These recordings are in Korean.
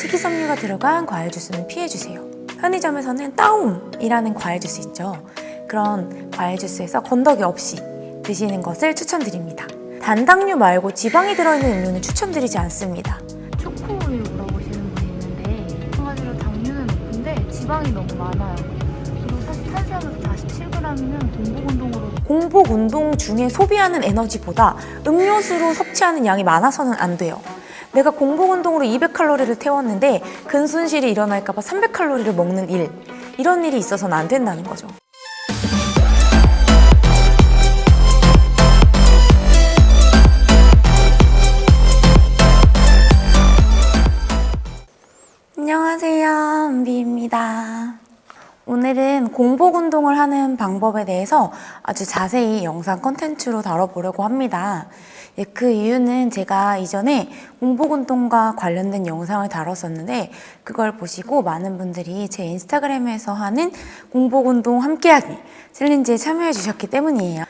식이섬유가 들어간 과일 주스는 피해주세요. 편의점에서는 따옴이라는 과일 주스 있죠. 그런 과일 주스에서 건더기 없이 드시는 것을 추천드립니다. 단당류 말고 지방이 들어있는 음료는 추천드리지 않습니다. 초코우유 물어보시는 분이 있는데 한가지로 당류는 높은데 지방이 너무 많아요. 그리고 사실 탄수화물 47g이면 공복 운동으로 공복 운동 중에 소비하는 에너지보다 음료수로 섭취하는 양이 많아서는 안 돼요. 내가 공복 운동으로 200칼로리를 태웠는데 근손실이 일어날까 봐 300칼로리를 먹는 일 이런 일이 있어서는 안 된다는 거죠. 안녕하세요, 은비입니다. 오늘은 공복 운동을 하는 방법에 대해서 아주 자세히 영상 컨텐츠로 다뤄보려고 합니다. 예, 그 이유는 제가 이전에 공복 운동과 관련된 영상을 다뤘었는데 그걸 보시고 많은 분들이 제 인스타그램에서 하는 공복 운동 함께하기 챌린지에 참여해 주셨기 때문이에요.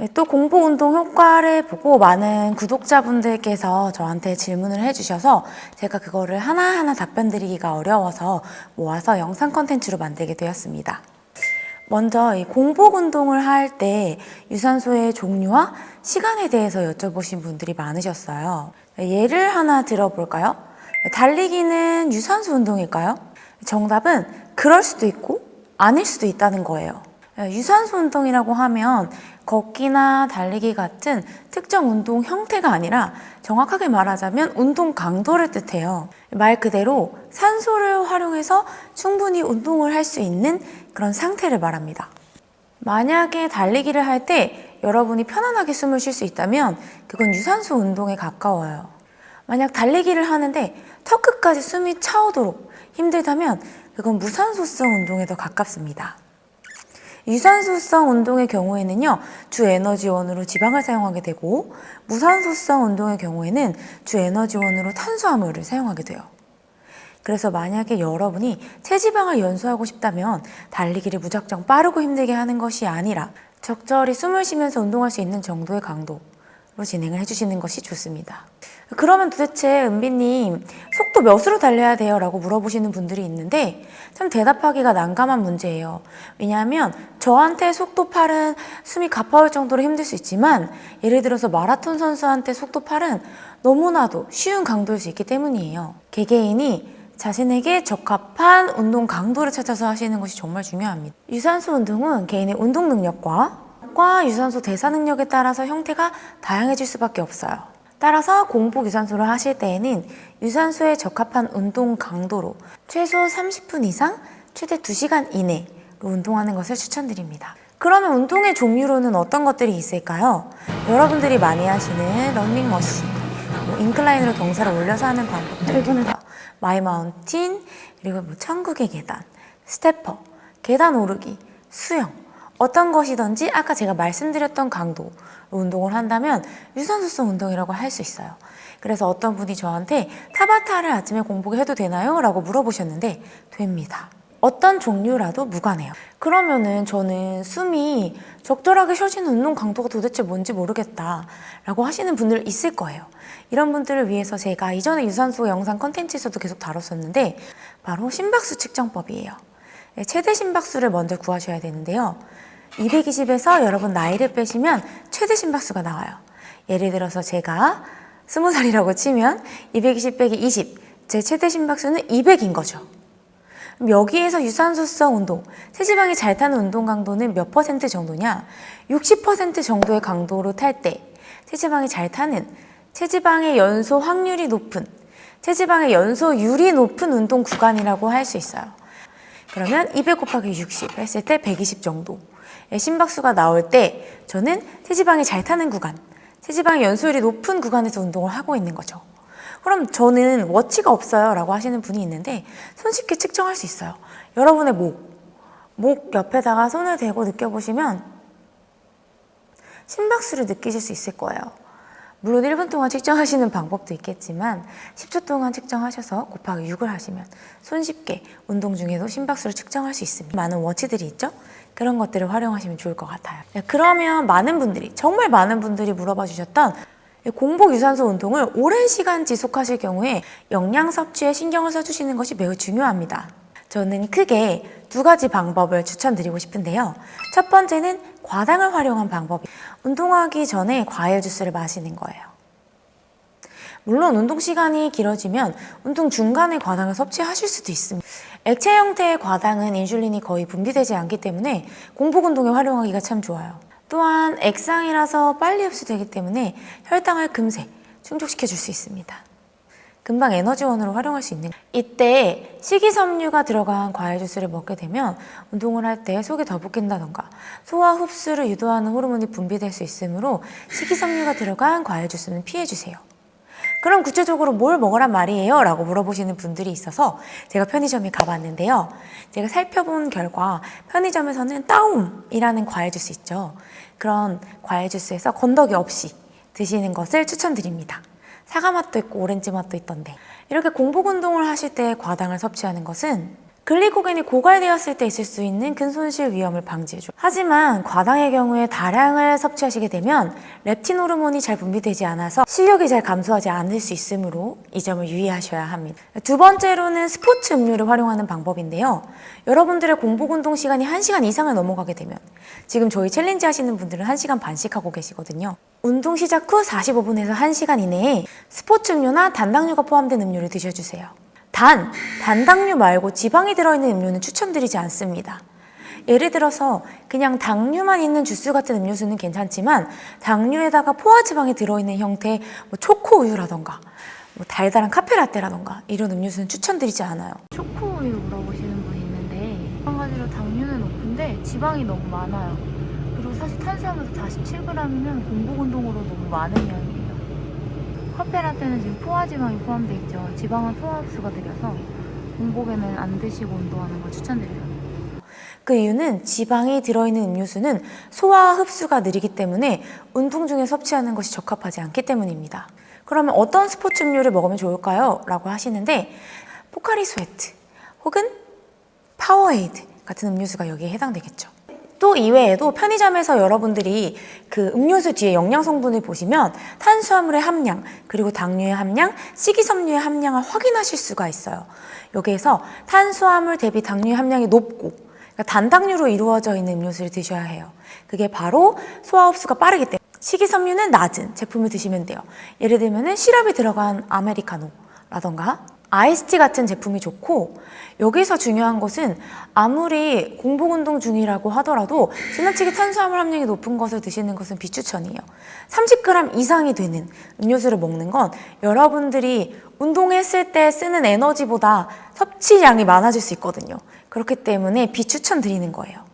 예, 또 공복 운동 효과를 보고 많은 구독자분들께서 저한테 질문을 해주셔서 제가 그거를 하나하나 답변 드리기가 어려워서 모아서 영상 컨텐츠로 만들게 되었습니다. 먼저 이 공복 운동을 할 때 유산소의 종류와 시간에 대해서 여쭤보신 분들이 많으셨어요. 예를 하나 들어볼까요? 달리기는 유산소 운동일까요? 정답은 그럴 수도 있고 아닐 수도 있다는 거예요. 유산소 운동이라고 하면 걷기나 달리기 같은 특정 운동 형태가 아니라 정확하게 말하자면 운동 강도를 뜻해요. 말 그대로 산소를 활용해서 충분히 운동을 할 수 있는 그런 상태를 말합니다. 만약에 달리기를 할 때 여러분이 편안하게 숨을 쉴 수 있다면 그건 유산소 운동에 가까워요. 만약 달리기를 하는데 턱 끝까지 숨이 차오도록 힘들다면 그건 무산소성 운동에 더 가깝습니다. 유산소성 운동의 경우에는요, 주 에너지원으로 지방을 사용하게 되고, 무산소성 운동의 경우에는 주 에너지원으로 탄수화물을 사용하게 돼요. 그래서 만약에 여러분이 체지방을 연소하고 싶다면 달리기를 무작정 빠르고 힘들게 하는 것이 아니라 적절히 숨을 쉬면서 운동할 수 있는 정도의 강도로 진행을 해주시는 것이 좋습니다. 그러면 도대체 은비님 속 도 몇으로 달려야 돼요? 라고 물어보시는 분들이 있는데 참 대답하기가 난감한 문제예요. 왜냐하면 저한테 속도 8은 숨이 가파올 정도로 힘들 수 있지만 예를 들어서 마라톤 선수한테 속도 8은 너무나도 쉬운 강도일 수 있기 때문이에요. 개개인이 자신에게 적합한 운동 강도를 찾아서 하시는 것이 정말 중요합니다. 유산소 운동은 개인의 운동 능력과 과 유산소 대사 능력에 따라서 형태가 다양해질 수밖에 없어요. 따라서 공복 유산소를 하실 때에는 유산소에 적합한 운동 강도로 최소 30분 이상, 최대 2시간 이내로 운동하는 것을 추천드립니다. 그러면 운동의 종류로는 어떤 것들이 있을까요? 여러분들이 많이 하시는 런닝머신, 뭐 인클라인으로 경사를 올려서 하는 방법들, 마이 마운틴, 그리고 뭐 천국의 계단, 스태퍼, 계단 오르기, 수영, 어떤 것이든지 아까 제가 말씀드렸던 강도 운동을 한다면 유산소성 운동이라고 할 수 있어요. 그래서 어떤 분이 저한테 타바타를 아침에 공복에 해도 되나요? 라고 물어보셨는데 됩니다. 어떤 종류라도 무관해요. 그러면은 저는 숨이 적절하게 쉬어지는 운동 강도가 도대체 뭔지 모르겠다 라고 하시는 분들 있을 거예요. 이런 분들을 위해서 제가 이전에 유산소 영상 컨텐츠에서도 계속 다뤘었는데 바로 심박수 측정법이에요. 네, 최대 심박수를 먼저 구하셔야 되는데요. 220에서 여러분 나이를 빼시면 최대 심박수가 나와요. 예를 들어서 제가 20살이라고 치면 220 빼기 20, 제 최대 심박수는 200인 거죠. 여기에서 유산소성 운동, 체지방이 잘 타는 운동 강도는 몇 퍼센트 정도냐? 60% 정도의 강도로 탈 때 체지방이 잘 타는 체지방의 연소 확률이 높은 체지방의 연소율이 높은 운동 구간이라고 할 수 있어요. 그러면 200 곱하기 60 했을 때 120 정도. 심박수가 나올 때 저는 체지방이 잘 타는 구간, 체지방의 연소율이 높은 구간에서 운동을 하고 있는 거죠. 그럼 저는 워치가 없어요 라고 하시는 분이 있는데 손쉽게 측정할 수 있어요. 여러분의 목, 목 옆에다가 손을 대고 느껴보시면 심박수를 느끼실 수 있을 거예요. 물론 1분 동안 측정하시는 방법도 있겠지만 10초 동안 측정하셔서 곱하기 6을 하시면 손쉽게 운동 중에도 심박수를 측정할 수 있습니다. 많은 워치들이 있죠? 그런 것들을 활용하시면 좋을 것 같아요. 네, 그러면 많은 분들이, 정말 많은 분들이 물어봐 주셨던 공복 유산소 운동을 오랜 시간 지속하실 경우에 영양 섭취에 신경을 써주시는 것이 매우 중요합니다. 저는 크게 두 가지 방법을 추천드리고 싶은데요. 첫 번째는 과당을 활용한 방법. 운동하기 전에 과일 주스를 마시는 거예요. 물론 운동 시간이 길어지면 운동 중간에 과당을 섭취하실 수도 있습니다. 액체 형태의 과당은 인슐린이 거의 분비되지 않기 때문에 공복 운동에 활용하기가 참 좋아요. 또한 액상이라서 빨리 흡수되기 때문에 혈당을 금세 충족시켜 줄 수 있습니다. 금방 에너지원으로 활용할 수 있는 이때 식이섬유가 들어간 과일 주스를 먹게 되면 운동을 할 때 속이 더 붓긴다던가 소화 흡수를 유도하는 호르몬이 분비될 수 있으므로 식이섬유가 들어간 과일 주스는 피해 주세요. 그럼 구체적으로 뭘 먹으란 말이에요? 라고 물어보시는 분들이 있어서 제가 편의점에 가봤는데요. 제가 살펴본 결과 편의점에서는 따옴이라는 과일 주스 있죠. 그런 과일 주스에서 건더기 없이 드시는 것을 추천드립니다. 사과 맛도 있고 오렌지 맛도 있던데 이렇게 공복 운동을 하실 때 과당을 섭취하는 것은 글리코겐이 고갈되었을 때 있을 수 있는 근손실 위험을 방지해줘. 하지만 과당의 경우에 다량을 섭취하시게 되면 렙틴 호르몬이 잘 분비되지 않아서 식욕이 잘 감소하지 않을 수 있으므로 이 점을 유의하셔야 합니다. 두 번째로는 스포츠 음료를 활용하는 방법인데요. 여러분들의 공복 운동 시간이 1시간 이상을 넘어가게 되면 지금 저희 챌린지 하시는 분들은 1시간 반씩 하고 계시거든요. 운동 시작 후 45분에서 1시간 이내에 스포츠 음료나 단당류가 포함된 음료를 드셔주세요. 단, 단당류 말고 지방이 들어있는 음료는 추천드리지 않습니다. 예를 들어서 그냥 당류만 있는 주스 같은 음료수는 괜찮지만 당류에다가 포화지방이 들어있는 형태의 뭐 초코 우유라던가 뭐 달달한 카페라떼라던가 이런 음료수는 추천드리지 않아요. 초코 우유 물어보시는 분이 있는데 마찬가지로 당류는 높은데 지방이 너무 많아요. 사실 탄수화물 47g이면 공복 운동으로 너무 많은 양이에요. 카페라떼는 지금 포화지방이 포함되어 있죠. 지방은 소화 흡수가 느려서 공복에는 안 드시고 운동하는 걸 추천드려요. 그 이유는 지방이 들어있는 음료수는 소화 흡수가 느리기 때문에 운동 중에 섭취하는 것이 적합하지 않기 때문입니다. 그러면 어떤 스포츠 음료를 먹으면 좋을까요? 라고 하시는데 포카리 스웨트 혹은 파워에이드 같은 음료수가 여기에 해당되겠죠. 또 이외에도 편의점에서 여러분들이 그 음료수 뒤에 영양 성분을 보시면 탄수화물의 함량, 그리고 당류의 함량, 식이섬유의 함량을 확인하실 수가 있어요. 여기에서 탄수화물 대비 당류의 함량이 높고 그러니까 단당류로 이루어져 있는 음료수를 드셔야 해요. 그게 바로 소화 흡수가 빠르기 때문에 식이섬유는 낮은 제품을 드시면 돼요. 예를 들면은 시럽이 들어간 아메리카노 라던가 아이스티 같은 제품이 좋고 여기서 중요한 것은 아무리 공복 운동 중이라고 하더라도 지나치게 탄수화물 함량이 높은 것을 드시는 것은 비추천이에요. 30g 이상이 되는 음료수를 먹는 건 여러분들이 운동했을 때 쓰는 에너지보다 섭취량이 많아질 수 있거든요. 그렇기 때문에 비추천 드리는 거예요.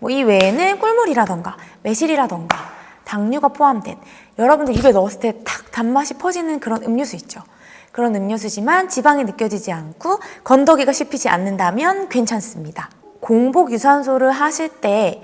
뭐 이 외에는 꿀물이라던가 매실이라던가 당류가 포함된 여러분들 입에 넣었을 때 탁 단맛이 퍼지는 그런 음료수 있죠. 그런 음료수지만 지방이 느껴지지 않고 건더기가 씹히지 않는다면 괜찮습니다. 공복 유산소를 하실 때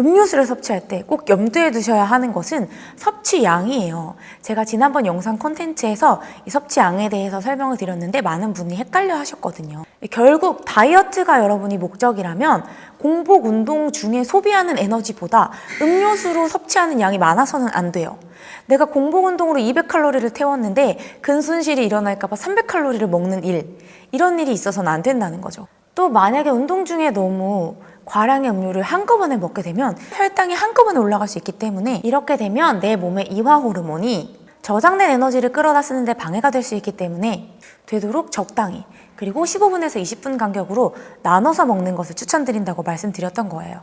음료수를 섭취할 때 꼭 염두에 두셔야 하는 것은 섭취량이에요. 제가 지난번 영상 콘텐츠에서 이 섭취량에 대해서 설명을 드렸는데 많은 분이 헷갈려 하셨거든요. 결국 다이어트가 여러분이 목적이라면 공복 운동 중에 소비하는 에너지보다 음료수로 섭취하는 양이 많아서는 안 돼요. 내가 공복 운동으로 200칼로리를 태웠는데 근손실이 일어날까봐 300칼로리를 먹는 일 이런 일이 있어서는 안 된다는 거죠. 또 만약에 운동 중에 너무 과량의 음료를 한꺼번에 먹게 되면 혈당이 한꺼번에 올라갈 수 있기 때문에 이렇게 되면 내 몸의 이화 호르몬이 저장된 에너지를 끌어다 쓰는데 방해가 될 수 있기 때문에 되도록 적당히 그리고 15분에서 20분 간격으로 나눠서 먹는 것을 추천드린다고 말씀드렸던 거예요.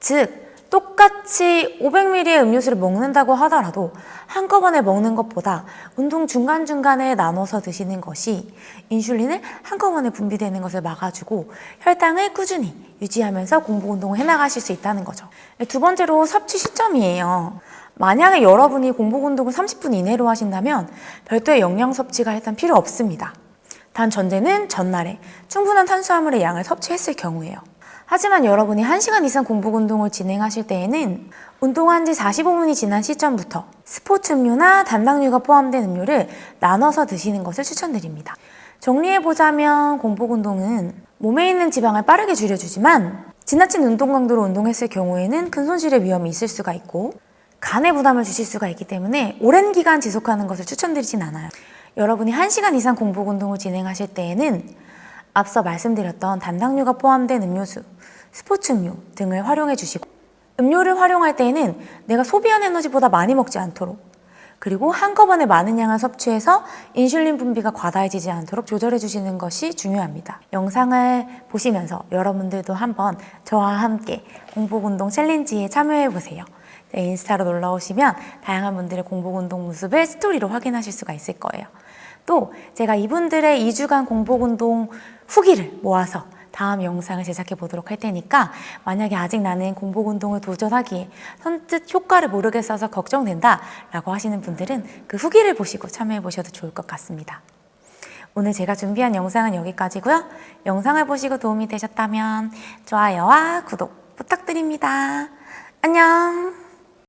즉 똑같이 500ml의 음료수를 먹는다고 하더라도 한꺼번에 먹는 것보다 운동 중간중간에 나눠서 드시는 것이 인슐린을 한꺼번에 분비되는 것을 막아주고 혈당을 꾸준히 유지하면서 공복 운동을 해나가실 수 있다는 거죠. 두 번째로 섭취 시점이에요. 만약에 여러분이 공복 운동을 30분 이내로 하신다면 별도의 영양 섭취가 일단 필요 없습니다. 단 전제는 전날에 충분한 탄수화물의 양을 섭취했을 경우예요. 하지만 여러분이 1시간 이상 공복 운동을 진행하실 때에는 운동한 지 45분이 지난 시점부터 스포츠 음료나 단당류가 포함된 음료를 나눠서 드시는 것을 추천드립니다. 정리해보자면 공복 운동은 몸에 있는 지방을 빠르게 줄여주지만 지나친 운동 강도로 운동했을 경우에는 근 손실의 위험이 있을 수가 있고 간에 부담을 주실 수가 있기 때문에 오랜 기간 지속하는 것을 추천드리진 않아요. 여러분이 1시간 이상 공복 운동을 진행하실 때에는 앞서 말씀드렸던 단당류가 포함된 음료수, 스포츠 음료 등을 활용해 주시고 음료를 활용할 때에는 내가 소비한 에너지보다 많이 먹지 않도록 그리고 한꺼번에 많은 양을 섭취해서 인슐린 분비가 과다해지지 않도록 조절해 주시는 것이 중요합니다. 영상을 보시면서 여러분들도 한번 저와 함께 공복운동 챌린지에 참여해 보세요. 네, 인스타로 놀러 오시면 다양한 분들의 공복운동 모습을 스토리로 확인하실 수가 있을 거예요. 또 제가 이분들의 2주간 공복운동 후기를 모아서 다음 영상을 제작해 보도록 할 테니까 만약에 아직 나는 공복 운동을 도전하기에 선뜻 효과를 모르겠어서 걱정된다 라고 하시는 분들은 그 후기를 보시고 참여해 보셔도 좋을 것 같습니다. 오늘 제가 준비한 영상은 여기까지고요. 영상을 보시고 도움이 되셨다면 좋아요와 구독 부탁드립니다. 안녕!